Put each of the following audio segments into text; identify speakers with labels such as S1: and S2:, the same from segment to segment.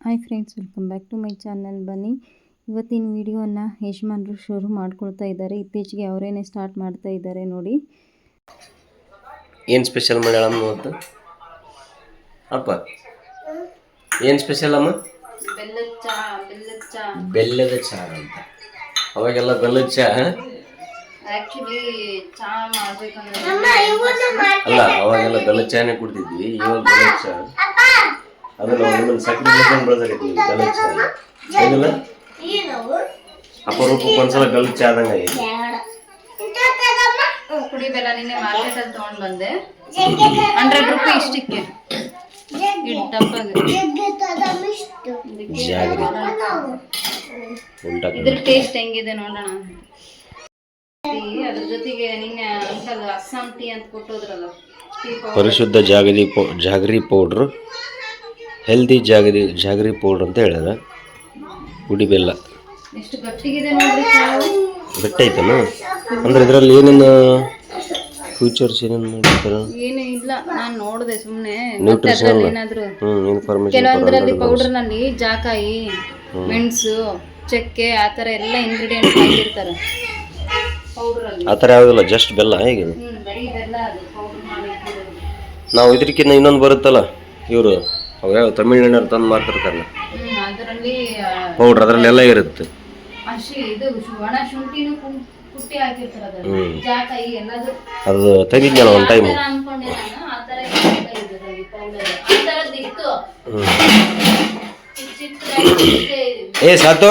S1: Hi friends welcome back to my channel ಬನ್ನಿ ಇವತ್ತಿನ ವಿಡಿಯೋನ ಯಜಮಾನರು ಶುರು ಮಾಡ್ಕೊಳ್ತಾ ಇದ್ದಾರೆ. ಇತ್ತೀಚೆಗೆ ಅವರೇನೆ ಸ್ಟಾರ್ಟ್ ಮಾಡ್ತಾ ಇದ್ದಾರೆ ನೋಡಿ.
S2: ಏನು ಸ್ಪೆಷಲ್ ಮಾಡ್ಯಾಳಮ್ಮ ಇವತ್ತು? ಅಪ್ಪ ಏನು ಸ್ಪೆಷಲ್ ಅಮ್ಮ?
S1: ಬೆಲ್ಲದ ಚಾ ಬೆಲ್ಲದ ಚಾ.
S2: ಬೆಲ್ಲದ ಚಹಾ ಅಂತ. ಅವಾಗೆಲ್ಲ ಬೆಲ್ಲದ ಚಹಾ ಅಲ್ಲ ಅವಾಗೆಲ್ಲ ಬೆಲ್ಲದ ಚಹಾನೇ ಕುಡ್ತಿದ್ವಿ. ಇವಾಗ ಬೆಲ್ಲದ ಚಹಾ ಅದು ನಾವು ನಿಮ್ಮನ್ನು ಸಕ್ಕರೆ ಬೆಳ್ಕೊಂಡು ಬೆಳೆದಾಕತ್ತೀವಿ ಬೆಲ್ಲದ ಚಹಾ ಹೌದಿಲ್ಲ? ಅಪರೂಪಕ್ಕೆ ಒಂದ್ಸಲ ಬೆಲ್ಲದ ಚಹಾ ಆದಂಗೆ ಆಗೈತಿ
S1: ಪುಡಿ ಬೆಲ್ಲ ನಿನ್ನೆ ಮಾರ್ಕೆಟಲ್ಲಿ ತಗೊಂಡ್ ಬಂದೆ. ಹಂಡ್ರೆಡ್ ರುಪಿ ಇಷ್ಟಕ್ಕೆ. ಇದ್ರ ಟೇಸ್ಟ್ ಹೆಂಗಿದೆ ನೋಡೋಣ. ಟೀ ಅದ್ರ ಜೊತೆಗೆ ನಿನ್ನೆ ಅಂಕಲ್ ಅಸ್ಸಾಂ ಟೀ ಅಂತ ಕೊಟ್ಟೋದ್ರಲ್ಲ.
S2: ಪರಿಶುದ್ಧ jaggery jaggery powder healthy jaggery jaggery powder ಅಂತ ಹೇಳ್ಯಾರ ಗುಡಿ ಬೆಲ್ಲ. ಗಟ್ಟಿ ಐತನ ಅಂದ್ರೆ ಇದರಲ್ಲಿ ಏನೇನು ಫ್ಯೂಚರ್ಸ್ ಏನೇನು ಮಾಡಿರ್ತಾರ?
S1: ಏನು ಇಲ್ಲ ನಾನು ನೋಡಿದೆ
S2: ಸುಮ್ಮನೆ ನ್ಯೂಟ್ರಿಷನ್.
S1: ಏನಾದ್ರು
S2: ಇನ್ಫಾರ್ಮೇಶನ್
S1: ಕೆಲವೊಂದ್ರಲ್ಲಿ ಪೌಡರ್ನಲ್ಲಿ ಜಾಕಾಯಿ ಮೆಣಸು ಚಕ್ಕೆ ಆ ಥರ ಎಲ್ಲ ಇಂಗ್ರೀಡಿಯೆಂಟ್ಸ್ ಹಾಕಿರ್ತಾರೆ. ಪೌಡರ್ ಅಲ್ಲಿ.
S2: ಆ ಥರ ಯಾವುದಿಲ್ಲ ಜಸ್ಟ್ ಬೆಲ್ಲ ಹೇಗೆ?
S1: ಹ್ಮ್ ಬರೀ ಇದೆಲ್ಲ ಅದು ಪೌಡರ್ ಮಾಡಿ ಇಟ್ಟಿರೋದು.
S2: ನಾವು ಇದಕ್ಕಿಂತ ಇನ್ನೊಂದು ಬರುತ್ತಲ್ಲ ಇವರು? ಅವು ಯಾವ ತಂದು ಮಾರ್ತಿರ್ತಾರಲ್ಲ
S1: ಅದರಲ್ಲಿ
S2: ಪೌಡ್ರ್ ಅದರಲ್ಲೆಲ್ಲ ಇರುತ್ತೆ.
S1: ಹಸಿ ಇದು ಶು- ಒಣ ಶುಂಠಿನೂ ಕುಂ- ಕುಟ್ಟಿ ಹಾಕಿರ್ತಾರೆ ಅದ್ರಲ್ಲಿ. ಜಾಕಾಯಿ
S2: ಅದು ತೆಗಿದ್ನಲ್ಲ ಒಂದು ಟೈಮು
S1: ಅನ್ಕೊಂಡೆ ನಾನು ಆ ತರ ಇರ್ತಾ ಪೌಡರ್ ಆ ತರದ್ದು ಇತ್ತು.
S2: ಹ್ಞೂ
S1: ಚಿಕ್ಕ ಚಿಕ್ಕದಾಗಿ
S2: ಏ ಸಾತು?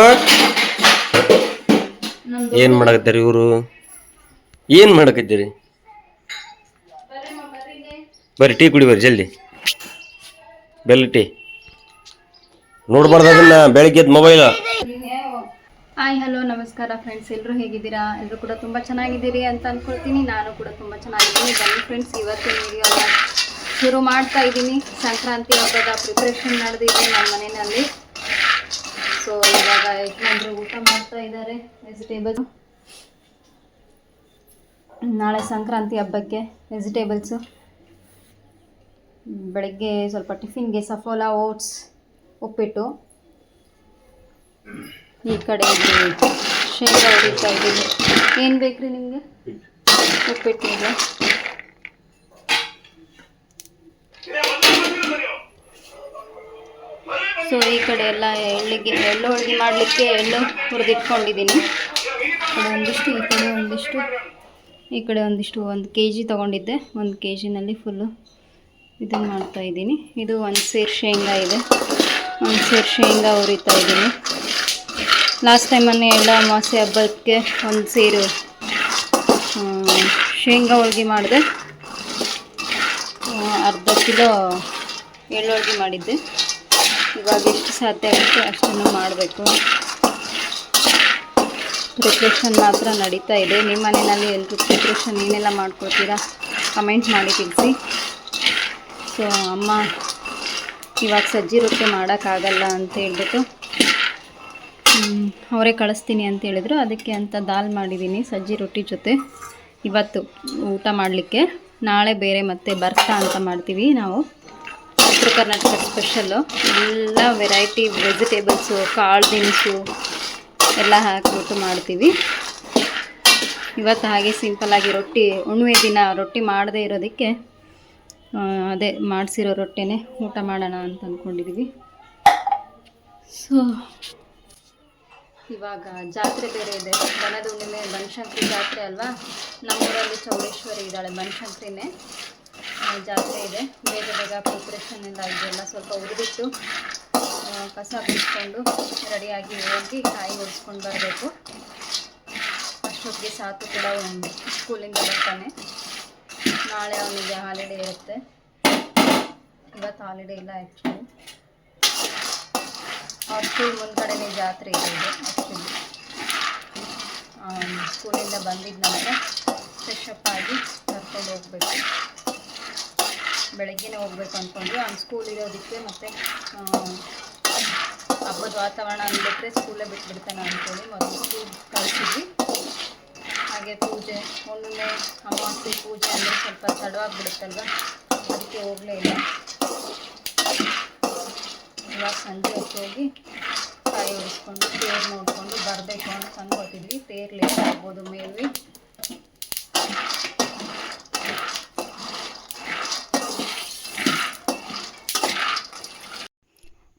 S1: ನಮ್ದು
S2: ಏನು ಮಾಡಕತ್ತೀರಿ ಇವರು? ಏನು ಮಾಡಕತ್ತೀರಿ?
S1: ಬರ್ರಿ ಇಲ್ಲಿ.
S2: ಬರ್ರಿ ಟೀ ಕುಡಿ ಬರ್ರಿ ಜಲ್ದಿ. ಬೆಲ್ಲ ಟೀ. ನೋಡ್ಬಾರ್ದು ಅದನ್ನ, ಬೆಳಗ್ಗೆ ಮೊಬೈಲ್
S1: ಹಾಯ್ ಹಲೋ ನಮಸ್ಕಾರ ಫ್ರೆಂಡ್ಸ್ ಎಲ್ಲರೂ ಹೇಗಿದ್ದೀರಾ? ಎಲ್ಲರೂ ಕೂಡ ತುಂಬ ಚೆನ್ನಾಗಿದ್ದೀರಿ ಅಂತ ಅಂದ್ಕೊಳ್ತೀನಿ ನಾನು ಕೂಡ ತುಂಬ ಚೆನ್ನಾಗಿದ್ದೀನಿ. ಬನ್ನಿ ಫ್ರೆಂಡ್ಸ್ ಇವತ್ತಿನ ವಿಡಿಯೋನ ಶುರು ಮಾಡ್ತಾ ಇದ್ದೀನಿ. ಸಂಕ್ರಾಂತಿ ಹಬ್ಬದ ಪ್ರಿಪ್ರೇಷನ್ ನಡೆದಿದೆ ನಮ್ಮ ಮನೆಯಲ್ಲಿ. ಸೊ ಇವಾಗ ಯಜಮಾನ್ರು ಊಟ ಮಾಡ್ತಾ ಇದ್ದಾರೆ ವೆಜಿಟೇಬಲ್ಸ್ ನಾಳೆ ಸಂಕ್ರಾಂತಿ ಹಬ್ಬಕ್ಕೆ ವೆಜಿಟೇಬಲ್ಸು ಬೆಳಗ್ಗೆ ಸ್ವಲ್ಪ ಟಿಫಿನ್ಗೆ ಸಫೋಲಾ ಓಟ್ಸ್ ಉಪ್ಪಿಟ್ಟು. ಈ ಕಡೆ ಶೇಂಗಾ ಹೊಡಿತಾ ಇದ್ದೀನಿ. ಏನು ಬೇಕ್ರಿ ನಿಮಗೆ? ಉಪ್ಪಿಟ್ಟಿಗೆ ಸೊ ಈ ಕಡೆ ಎಲ್ಲ ಎಳ್ಳಿಗೆ ಎಳ್ಳು ಹೋಳಿಗೆ ಮಾಡಲಿಕ್ಕೆ ಎಳ್ಳು ಹುರಿದಿಟ್ಕೊಂಡಿದ್ದೀನಿ. ಒಂದಿಷ್ಟು, ಈ ಕಡೆ ಒಂದಿಷ್ಟು, ಈ ಕಡೆ ಒಂದಿಷ್ಟು, ಒಂದು ಕೆ ಜಿ ತೊಗೊಂಡಿದ್ದೆ. ಒಂದು ಕೆ ಜಿನಲ್ಲಿ ಫುಲ್ಲು ಇದನ್ನು ಮಾಡ್ತಾ ಇದ್ದೀನಿ. ಇದು ಒಂದು ಸೇರು ಶೇಂಗಾ ಇದೆ. ಒಂದು ಸೇರು ಶೇಂಗಾ ಹುರಿತಾ ಇದ್ದೀನಿ. ಲಾಸ್ಟ್ ಟೈಮ್ ಎಲ್ಲ ಅಮಾವಾಸ್ಯೆ ಹಬ್ಬಕ್ಕೆ ಒಂದು ಸೇರು ಶೇಂಗಾ ಹೋಳ್ಗೆ ಮಾಡಿದೆ. ಅರ್ಧ ಕಿಲೋ ಎಳ್ಳು ಹೋಳ್ಗೆ ಮಾಡಿದ್ದೆ. ಇವಾಗ ಎಷ್ಟು ಸಾಧ್ಯ ಆಗುತ್ತೆ ಅಷ್ಟನ್ನು ಮಾಡಬೇಕು. ಪ್ರಿಪ್ರೇಷನ್ ಮಾತ್ರ ನಡೀತಾ ಇದೆ. ನಿಮ್ಮ ಮನೆಯಲ್ಲಿ ಎಲ್ಲರೂ ಪ್ರಿಪ್ರೇಷನ್ ಏನೆಲ್ಲ ಮಾಡ್ಕೊಳ್ತೀರಾ? ಕಮೆಂಟ್ ಮಾಡಿ ತಿಳಿಸಿ. ಸೊ, ಅಮ್ಮ, ಇವಾಗ ಸಜ್ಜಿ ರೊಟ್ಟಿ ಮಾಡೋಕ್ಕಾಗಲ್ಲ ಅಂತ ಹೇಳ್ಬಿಟ್ಟು ಅವರೇ ಕಳಿಸ್ತೀನಿ ಅಂತ ಹೇಳಿದ್ರು. ಅದಕ್ಕೆ ಅಂತ ದಾಲ್ ಮಾಡಿದ್ದೀನಿ ಸಜ್ಜಿ ರೊಟ್ಟಿ ಜೊತೆ. ಇವತ್ತು ಊಟ ಮಾಡಲಿಕ್ಕೆ, ನಾಳೆ ಬೇರೆ ಮತ್ತೆ ಬರ್ತಾ ಅಂತ ಮಾಡ್ತೀವಿ ನಾವು. ಉತ್ತರ ಕರ್ನಾಟಕ ಸ್ಪೆಷಲ್ಲು ಎಲ್ಲ ವೆರೈಟಿ ವೆಜಿಟೇಬಲ್ಸು ಕಾಳು ದಿನಸು ಎಲ್ಲ ಹಾಕಿಬಿಟ್ಟು ಮಾಡ್ತೀವಿ. ಇವತ್ತು ಹಾಗೆ ಸಿಂಪಲ್ಲಾಗಿ ರೊಟ್ಟಿ ಉಣ್ವೆ ದಿನ ರೊಟ್ಟಿ ಮಾಡದೇ ಇರೋದಕ್ಕೆ ಅದೇ ಮಾಡಿಸಿರೋ ರೊಟ್ಟಿನೇ ಊಟ ಮಾಡೋಣ ಅಂತ ಅಂದ್ಕೊಂಡಿದ್ದೀವಿ ಸೊ ಇವಾಗ ಜಾತ್ರೆ ಬೇರೆ ಇದೆ. ದನದ ಹುಣ್ಣಿಮೆ ಬನಶಂಕರಿ ಜಾತ್ರೆ ಅಲ್ವಾ? ನಮ್ಮೂರಲ್ಲಿ ಚೌಡೇಶ್ವರಿ ಇದ್ದಾಳೆ, ಬನಶಂಕರಿನೇ. ಜಾತ್ರೆ ಇದೆ. ಬೇಗ ಬೇಗ ಪ್ರಿಪ್ರೇಷನ್ ಎಲ್ಲ ಸ್ವಲ್ಪ ಉರಿದಿಟ್ಟು ಕಸ ಬಿಡಿಸ್ಕೊಂಡು ರೆಡಿಯಾಗಿ ಹೋಗಿ ಕಾಯಿ ಒಡಿಸ್ಕೊಂಡು ಬರಬೇಕು. ಅಷ್ಟೊತ್ತಿಗೆ ಸಾಕು ಕೂಡ ಸ್ಕೂಲಿಂದ ಬರ್ತಾನೆ. ನಾಳೆ ಅವನಿಗೆ ಹಾಲಿಡೇ ಇರುತ್ತೆ. ಇವತ್ತು ಹಾಲಿಡೇ ಇಲ್ಲ ಆ್ಯಕ್ಚುಲಿ ಅವ್ರ ಸ್ಕೂಲ್ ಜಾತ್ರೆ ಇದೆ ಆ್ಯಕ್ಚುಲಿ ಸ್ಕೂಲಿಂದ ಬಂದಿದ್ದ ನಂತರ ಫ್ರೆಶ್ ಆಗಿ ಕರ್ಕೊಂಡು ಹೋಗಬೇಕು. ಬೆಳಗ್ಗೆನೇ ಹೋಗ್ಬೇಕು ಅಂದ್ಕೊಂಡು ಅವ್ನು ಸ್ಕೂಲ್ ಇರೋದಕ್ಕೆ ಮತ್ತು ಹಬ್ಬದ ವಾತಾವರಣ ಅಂದ್ಬಿಟ್ರೆ ಸ್ಕೂಲೇ ಬಿಟ್ಬಿಡ್ತಾನೆ ಅಂದ್ಕೊಳ್ಳಿ ಮೊದಲು ಸ್ಕೂಲ್ ಕಳಿಸಿದ್ವಿ. ಹಾಗೆ ಪೂಜೆ ಒಮ್ಮೊಮ್ಮೆ ಅಮಾವಾಸ್ಯೆ ಪೂಜೆ ಅಂದರೆ ಸ್ವಲ್ಪ ತಡವಾಗಿಬಿಡುತ್ತಲ್ವ? ಅದಕ್ಕೆ ಹೋಗಲೇ ಇಲ್ಲ. ಇವಾಗ ಸಂಜೆ ಹೋಗಿ ಕಾಯಿ ಹೊಡಿಸ್ಕೊಂಡು ತೇರು ನೋಡಿಕೊಂಡು ಬರಬೇಕು ಅಂತ ಅಂದ್ಕೋತಿದ್ವಿ ತೇರು ಲೇಟ್ ಆಗ್ಬೋದು ಮೇಲ್ವಿ.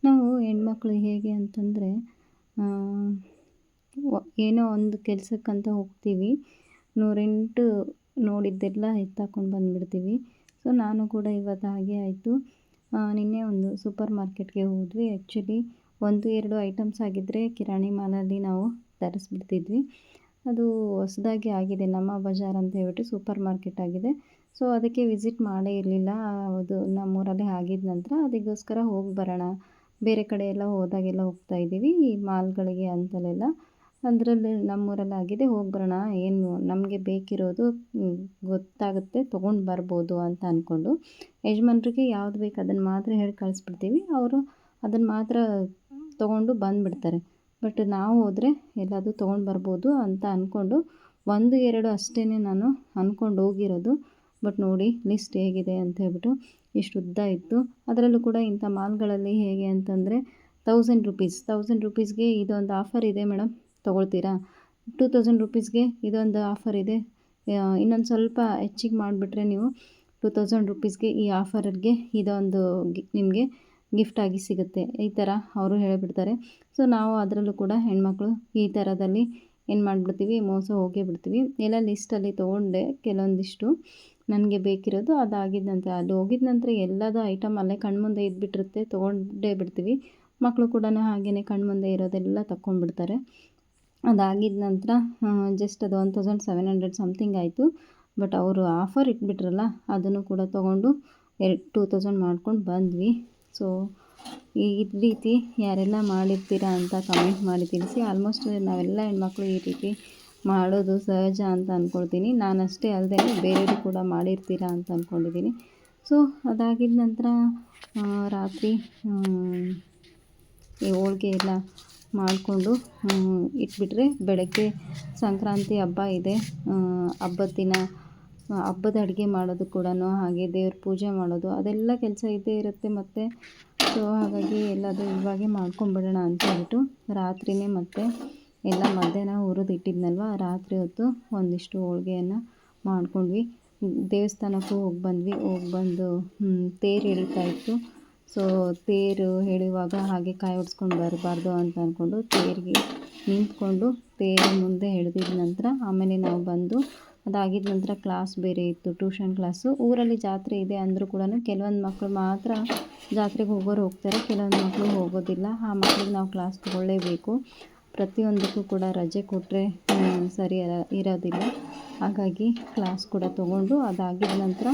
S1: ನಾವು ಹೆಣ್ಮಕ್ಳು ಹೇಗೆ ಅಂತಂದರೆ ಏನೋ ಒಂದು ಕೆಲಸಕ್ಕಂತ ಹೋಗ್ತೀವಿ. ನೂರೆಂಟು ನೋಡಿದ್ದೆಲ್ಲ ಎತ್ತಾಕೊಂಡು ಬಂದುಬಿಡ್ತೀವಿ. ಸೊ, ನಾನು ಕೂಡ ಇವತ್ತು ಹಾಗೆ ಆಯಿತು. ನಿನ್ನೆ ಒಂದು ಸೂಪರ್ ಮಾರ್ಕೆಟ್ಗೆ ಹೋದ್ವಿ. ಆ್ಯಕ್ಚುಲಿ ಒಂದು, ಎರಡು ಐಟಮ್ಸ್ ಆಗಿದ್ದರೆ ಕಿರಾಣಿ ಮಾಲಲ್ಲಿ ನಾವು ತರಿಸ್ಬಿಡ್ತಿದ್ವಿ. ಅದು ಹೊಸದಾಗಿ ಆಗಿದೆ. ನಮ್ಮ ಬಜಾರ್ ಅಂತ ಹೇಳ್ಬಿಟ್ಟು ಸೂಪರ್ ಮಾರ್ಕೆಟ್ ಆಗಿದೆ. ಸೊ, ಅದಕ್ಕೆ ವಿಸಿಟ್ ಮಾಡೇ ಇರಲಿಲ್ಲ. ಅದು ನಮ್ಮೂರಲ್ಲಿ ಆಗಿದ ನಂತರ ಅದಕ್ಕೋಸ್ಕರ ಹೋಗಿ ಬರೋಣ. ಬೇರೆ ಕಡೆ ಎಲ್ಲ ಹೋದಾಗೆಲ್ಲ ಹೋಗ್ತಾ ಇದ್ದೀವಿ. ಈ ಮಾಲ್ಗಳಿಗೆ ಅಂತಲೆಲ್ಲ ಅದರಲ್ಲಿ ನಮ್ಮೂರಲ್ಲಿ ಆಗಿದೆ ಹೋಗಿ ಬರೋಣ ಏನು ನಮಗೆ ಬೇಕಿರೋದು ಗೊತ್ತಾಗುತ್ತೆ, ತೊಗೊಂಡು ಬರ್ಬೋದು ಅಂತ ಅಂದ್ಕೊಂಡು ಯಜಮಾನ್ರಿಗೆ ಯಾವ್ದು ಬೇಕು ಅದನ್ನು ಮಾತ್ರ ಹೇಳಿ ಕಳಿಸ್ಬಿಡ್ತೀವಿ. ಅವರು ಅದನ್ನು ಮಾತ್ರ ತೊಗೊಂಡು ಬಂದುಬಿಡ್ತಾರೆ. ಬಟ್ ನಾವು ಹೋದರೆ ಎಲ್ಲಾದರೂ ತೊಗೊಂಡು ಬರ್ಬೋದು ಅಂತ ಅಂದ್ಕೊಂಡು ಒಂದು, ಎರಡು ಅಷ್ಟೇ ನಾನು ಅಂದ್ಕೊಂಡು ಹೋಗಿರೋದು. ಬಟ್ ನೋಡಿ, ಲಿಸ್ಟ್ ಹೇಗಿದೆ ಅಂತ ಹೇಳ್ಬಿಟ್ಟು ಇಷ್ಟು ಉದ್ದ ಇತ್ತು. ಅದರಲ್ಲೂ ಕೂಡ ಇಂಥ ಮಾಲ್ಗಳಲ್ಲಿ ಹೇಗೆ ಅಂತಂದರೆ ತೌಸಂಡ್ ರುಪೀಸ್ ತೌಸಂಡ್ ರುಪೀಸ್ಗೆ ಇದೊಂದು ಆಫರ್ ಇದೆ ಮೇಡಮ್. ತೊಗೊಳ್ತೀರಾ? ಟೂ ತೌಸಂಡ್ ರುಪೀಸ್ಗೆ ಇದೊಂದು ಆಫರ್ ಇದೆ. ಇನ್ನೊಂದು ಸ್ವಲ್ಪ ಹೆಚ್ಚಿಗೆ ಮಾಡಿಬಿಟ್ರೆ ನೀವು ಟೂ ತೌಸಂಡ್ ರುಪೀಸ್ಗೆ ಈ ಆಫರ್ಗೆ ಇದೊಂದು ನಿಮಗೆ ಗಿಫ್ಟಾಗಿ ಸಿಗುತ್ತೆ. ಈ ಥರ ಅವರು ಹೇಳಿಬಿಡ್ತಾರೆ. ಸೊ ನಾವು ಅದರಲ್ಲೂ ಕೂಡ ಹೆಣ್ಮಕ್ಳು ಈ ಥರದಲ್ಲಿ ಏನು ಮಾಡಿಬಿಡ್ತೀವಿ? ಮೋಸ ಹೋಗೇ ಬಿಡ್ತೀವಿ. ಎಲ್ಲ ಲಿಸ್ಟಲ್ಲಿ ತೊಗೊಂಡೆ ಕೆಲವೊಂದಿಷ್ಟು. ನನಗೆ ಬೇಕಿರೋದು ಅದಾಗಿದ ನಂತರ. ಅಲ್ಲಿ ಹೋಗಿದ ನಂತರ ಎಲ್ಲದೂ ಐಟಮ್ ಅಲ್ಲೇ ಕಣ್ಮುಂದೆ ಇದ್ಬಿಟ್ಟಿರುತ್ತೆ. ತೊಗೊಂಡೇ ಬಿಡ್ತೀವಿ. ಮಕ್ಕಳು ಕೂಡ ಹಾಗೆಯೇ ಕಣ್ಮುಂದೆ ಇರೋದೆಲ್ಲ ತಗೊಂಡ್ಬಿಡ್ತಾರೆ ಅದಾಗಿದ ನಂತರ ಜಸ್ಟ್ ಅದು one thousand seven hundred something ಆಯಿತು. ಬಟ್ ಅವರು ಆಫರ್ ಇಟ್ಬಿಟ್ರಲ್ಲ, ಅದನ್ನು ಕೂಡ ತೊಗೊಂಡು ಎರಡು ಟೂ ತೌಸಂಡ್ ಮಾಡ್ಕೊಂಡು ಬಂದ್ವಿ. ಸೊ ಈ ರೀತಿ ಯಾರೆಲ್ಲ ಮಾಡಿರ್ತೀರಾ ಅಂತ ಕಮೆಂಟ್ ಮಾಡಿ ತಿಳಿಸಿ. ಆಲ್ಮೋಸ್ಟ್ ನಾವೆಲ್ಲ ಹೆಣ್ಮಕ್ಳು ಈ ರೀತಿ ಮಾಡೋದು ಸಹಜ ಅಂತ ಅಂದ್ಕೊಳ್ತೀನಿ ನಾನಷ್ಟೇ ಅಲ್ಲದೆ ಬೇರೆಯವರು ಕೂಡ ಮಾಡಿರ್ತೀರಾ ಅಂತ ಅಂದ್ಕೊಂಡಿದ್ದೀನಿ ಸೊ ಅದಾಗಿದ ನಂತರ ರಾತ್ರಿ ಈ ಹೋಳಿಗೆ ಎಲ್ಲ ಮಾಡಿಕೊಂಡು ಇಟ್ಬಿಟ್ರೆ ಬೆಳಗ್ಗೆ ಸಂಕ್ರಾಂತಿ ಹಬ್ಬ ಇದೆ. ಹಬ್ಬದ ದಿನ ಹಬ್ಬದ ಅಡುಗೆ ಮಾಡೋದು ಕೂಡ ಹಾಗೆ ದೇವ್ರ ಪೂಜೆ ಮಾಡೋದು, ಅದೆಲ್ಲ ಕೆಲಸ ಇದ್ದೇ ಇರುತ್ತೆ ಮತ್ತು. ಸೊ ಹಾಗಾಗಿ ಎಲ್ಲದು ಇವಾಗೆ ಮಾಡ್ಕೊಂಬಿಡೋಣ ಅಂತ ಹೇಳ್ಬಿಟ್ಟು ರಾತ್ರಿನೇ ಮತ್ತೆ ಎಲ್ಲ ಮಧ್ಯಾಹ್ನ ಹುರಿದು ಇಟ್ಟಿದ್ನಲ್ವ? ರಾತ್ರಿ ಹೊತ್ತು ಒಂದಿಷ್ಟು ಹೋಳಿಗೆಯನ್ನು ಮಾಡ್ಕೊಂಡ್ವಿ. ದೇವಸ್ಥಾನಕ್ಕೂ ಹೋಗಿ ಬಂದ್ವಿ. ಹೋಗಿ ಬಂದು ತೇರು ಎಳಿತಾ ಸೊ ತೇರು ಹೇಳುವಾಗ ಹಾಗೆ ಕಾಯಿ ಹೊಡ್ಸ್ಕೊಂಡು ಬರಬಾರ್ದು ಅಂತ ಅಂದ್ಕೊಂಡು ತೇರಿಗೆ ನಿಂತ್ಕೊಂಡು ತೇರು ಮುಂದೆ ಎಳೆದಿದ ನಂತರ ಆಮೇಲೆ ನಾವು ಬಂದು ಅದಾಗಿದ ನಂತರ ಕ್ಲಾಸ್ ಬೇರೆ ಇತ್ತು ಟ್ಯೂಷನ್ ಕ್ಲಾಸು ಊರಲ್ಲಿ ಜಾತ್ರೆ ಇದೆ ಅಂದರೂ ಕೂಡ ಕೆಲವೊಂದು ಮಕ್ಕಳು ಮಾತ್ರ ಜಾತ್ರೆಗೆ ಹೋಗೋರು ಹೋಗ್ತಾರೆ, ಕೆಲವೊಂದು ಮಕ್ಕಳು ಹೋಗೋದಿಲ್ಲ. ಆ ಮಕ್ಳಿಗೆ ನಾವು ಕ್ಲಾಸ್ ತೊಗೊಳ್ಳೇಬೇಕು. ಪ್ರತಿಯೊಂದಕ್ಕೂ ಕೂಡ ರಜೆ ಕೊಟ್ಟರೆ ಸರಿ ಇರ- ಇರೋದಿಲ್ಲ. ಹಾಗಾಗಿ ಕ್ಲಾಸ್ ಕೂಡ ತೊಗೊಂಡು ಅದಾಗಿದ ನಂತರ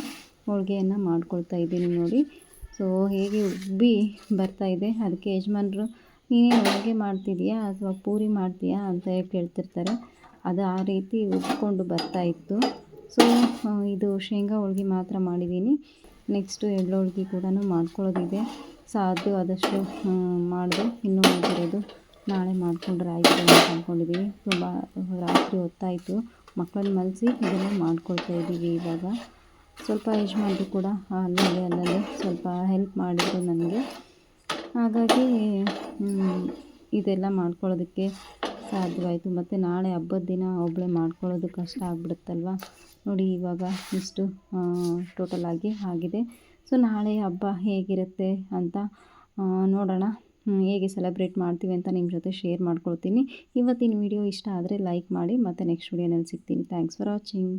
S1: ಹೋಳಿಗೆಯನ್ನು ಮಾಡ್ಕೊಳ್ತಾ ಇದ್ದೀನಿ ನೋಡಿ. ಸೊ ಹೇಗೆ ಉಬ್ಬಿ ಬರ್ತಾ ಇದೆ, ಅದಕ್ಕೆ ಯಜಮಾನ್ರು ನೀನೇನು ಹೋಳಿಗೆ ಮಾಡ್ತಿದೀಯಾ ಅಥವಾ ಪೂರಿ ಮಾಡ್ತೀಯಾ ಅಂತ ಹೇಳಿ ಕೇಳ್ತಿರ್ತಾರೆ. ಅದು ಆ ರೀತಿ ಉಬ್ಕೊಂಡು ಬರ್ತಾ ಇತ್ತು. ಸೊ ಇದು ಶೇಂಗಾ ಹೋಳ್ಗೆ ಮಾತ್ರ ಮಾಡಿದ್ದೀನಿ. ನೆಕ್ಸ್ಟು ಎಳ್ಳು ಹೋಳ್ಗೆ ಕೂಡ ಮಾಡ್ಕೊಳ್ಳೋದಿದೆ. ಸಾಧ್ಯ ಆದಷ್ಟು ಮಾಡಿದೆ ಇನ್ನೂ ಉಳಿದಿರೋದು ನಾಳೆ ಮಾಡಿಕೊಂಡ್ರೆ ಆಯಿತು ಅಂತ ಅಂದ್ಕೊಂಡಿದ್ದೀನಿ ತುಂಬ ರಾತ್ರಿ ಹೊತ್ತಾಯಿತು. ಮಕ್ಕಳನ್ನ ಮಲಸಿ ಇದನ್ನು ಮಾಡ್ಕೊಳ್ತಾ ಇದ್ದೀವಿ ಇವಾಗ. ಸ್ವಲ್ಪ ಯಜಮಾನ್ರು ಕೂಡ ಅಲ್ಲಲ್ಲಿ ಅಲ್ಲಲ್ಲಿ ಸ್ವಲ್ಪ ಹೆಲ್ಪ್ ಮಾಡಿದರು ನನಗೆ. ಹಾಗಾಗಿ ಇದೆಲ್ಲ ಮಾಡ್ಕೊಳ್ಳೋದಕ್ಕೆ ಸಾಧ್ಯವಾಯಿತು. ಮತ್ತು ನಾಳೆ ಹಬ್ಬದ ದಿನ ಒಬ್ಬಳೇ ಮಾಡ್ಕೊಳ್ಳೋದು ಕಷ್ಟ ಆಗ್ಬಿಡುತ್ತಲ್ವ? ನೋಡಿ, ಇವಾಗ ಇಷ್ಟು ಟೋಟಲ್ ಆಗಿ ಆಗಿದೆ. ಸೊ ನಾಳೆ ಹಬ್ಬ ಹೇಗಿರುತ್ತೆ ಅಂತ ನೋಡೋಣ. ಹೇಗೆ ಸೆಲೆಬ್ರೇಟ್ ಮಾಡ್ತೀವಿ ಅಂತ ನಿಮ್ಮ ಜೊತೆ ಶೇರ್ ಮಾಡ್ಕೊಳ್ತೀನಿ. ಇವತ್ತಿನ ವಿಡಿಯೋ ಇಷ್ಟ ಆದರೆ ಲೈಕ್ ಮಾಡಿ, ಮತ್ತು ನೆಕ್ಸ್ಟ್ ವಿಡಿಯೋನಲ್ಲಿ ಸಿಗ್ತೀನಿ. Thanks for watching